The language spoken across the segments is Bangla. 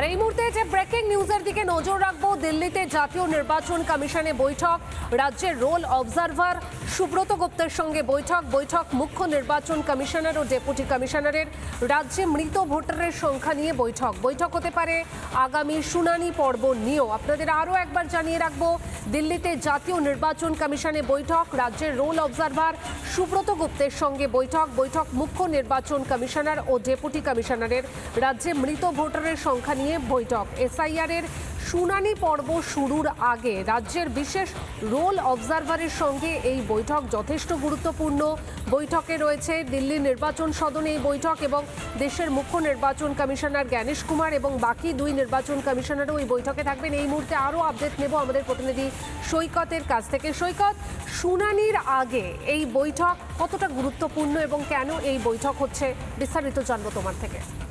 আর এই মুহূর্তে যে ব্রেকিং নিউজের দিকে নজর রাখব, দিল্লিতে জাতীয় নির্বাচন কমিশনে বৈঠক, রাজ্যের রোল অবজারভার সুব্রত গুপ্তের সঙ্গে বৈঠক বৈঠক মুখ্য নির্বাচন কমিশনার ও ডেপুটি কমিশনারের, রাজ্যে মৃত ভোটারের সংখ্যা নিয়ে বৈঠক। বৈঠক হতে পারে আগামী শুনানি পর্ব নিয়েও। আপনাদের আরও একবার জানিয়ে রাখব, দিল্লিতে জাতীয় নির্বাচন কমিশনে বৈঠক, রাজ্যের রোল অবজারভার সুব্রত গুপ্তের সঙ্গে বৈঠক বৈঠক মুখ্য নির্বাচন কমিশনার ও ডেপুটি কমিশনারের, রাজ্যে মৃত ভোটারের সংখ্যা নিয়ে বৈঠক। এসআইআর এর শুনানি পর্ব শুরুর আগে রাজ্যের বিশেষ রোল অবজারভারের সঙ্গে এই বৈঠক যথেষ্ট গুরুত্বপূর্ণ। বৈঠকে রয়েছে দিল্লি নির্বাচন সদনে এই বৈঠক এবং দেশের মুখ্য নির্বাচন কমিশনার জ্ঞানেশ কুমার এবং বাকি দুই নির্বাচন কমিশনারও এই বৈঠকে থাকবেন। এই মুহূর্তে আরও আপডেট নেব আমাদের প্রতিনিধি সৈকতের কাছ থেকে। সৈকত, শুনানির আগে এই বৈঠক কতটা গুরুত্বপূর্ণ এবং কেন এই বৈঠক হচ্ছে? বিস্তারিত জানব তোমার থেকে।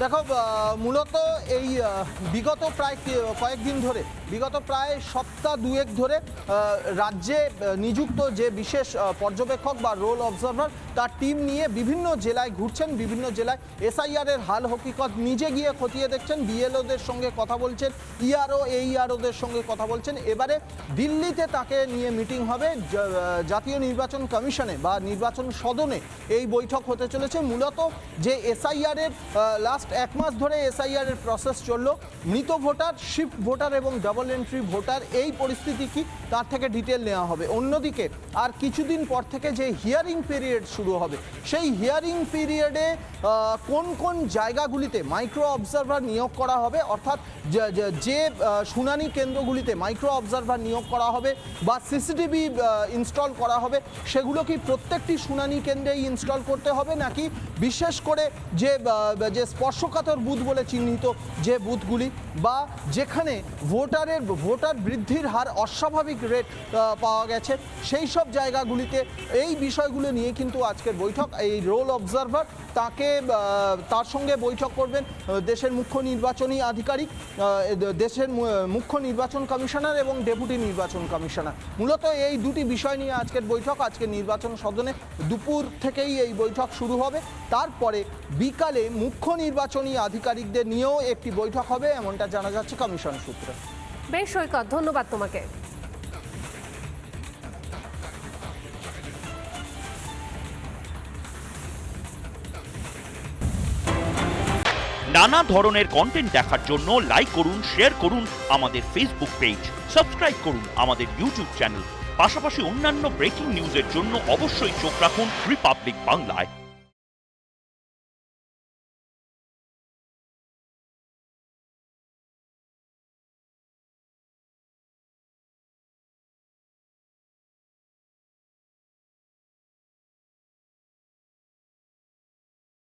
দেখো মূলত এই বিগত প্রায় কয়েকদিন ধরে, বিগত প্রায় সপ্তাহ দুয়েক ধরে রাজ্যে নিযুক্ত যে বিশেষ পর্যবেক্ষক বা রোল অবজারভার তার টিম নিয়ে বিভিন্ন জেলায় ঘুরছেন, বিভিন্ন জেলায় এসআইআরের হাল হকিকত নিজে গিয়ে খতিয়ে দেখছেন বিএলওদের সঙ্গে কথা বলছেন ইআরও এইআরওদের সঙ্গে কথা বলছেন। এবারে দিল্লিতে তাকে নিয়ে মিটিং হবে জাতীয় নির্বাচন কমিশনে বা নির্বাচন সদনে এই বৈঠক হতে চলেছে। মূলত যে এসআইআর এর লাস্ট এক মাস ধরে এসআইআর এর প্রসেস চলল। মৃত ভোটার শিফট ভোটার এবং ডাবল এন্ট্রি ভোটার, এই পরিস্থিতি কি তার থেকে ডিটেল নেওয়া হবে। অন্যদিকে আর কিছুদিন পর থেকে যে হিয়ারিং পিরিয়ড শুরু হবে, সেই হিয়ারিং পিরিয়ডে কোন কোন জায়গাগুলিতে মাইক্রো অবজারভার নিয়োগ করা হবে, অর্থাৎ যে- শুনানি কেন্দ্রগুলিতে মাইক্রো অবজারভার নিয়োগ করা হবে বা সিসিটিভি ইনস্টল করা হবে, সেগুলো কি প্রত্যেকটি শুনানি কেন্দ্রেই ইনস্টল করতে হবে নাকি বিশেষ করে যে যে স্পর্শকাতর বুথ বলে চিহ্নিত যে বুথগুলি বা যেখানে ভোটারের, ভোটার বৃদ্ধির হার অস্বাভাবিক রেট পাওয়া গেছে, সেই সব জায়গাগুলিতে এই বিষয়গুলো নিয়ে কিন্তু আজকের বৈঠক। এই রোল অবজারভার তাকে তার সঙ্গে বৈঠক করবেন দেশের মুখ্য নির্বাচনী আধিকারিক দেশের মুখ্য নির্বাচন কমিশনার এবং ডেপুটি নির্বাচন কমিশনার। মূলত এই দুটি বিষয় নিয়ে আজকের বৈঠক। আজকে নির্বাচন সদনে দুপুর থেকেই এই বৈঠক শুরু হবে। তারপরে বিকালে মুখ্য নির্বাচনী আধিকারিকদের নিয়েও একটি বৈঠক হবে এমনটা জানা যাচ্ছে কমিশন সূত্রে। বেশ সৈকত ধন্যবাদ তোমাকে। নানা ধরনের কন্টেন্ট দেখার জন্য লাইক করুন শেয়ার করুন আমাদের ফেসবুক পেজ সাবস্ক্রাইব করুন আমাদের ইউটিউব চ্যানেল পাশাপাশি অন্যান্য ব্রেকিং নিউজের জন্য অবশ্যই চোখ রাখুন রিপাবলিক বাংলায়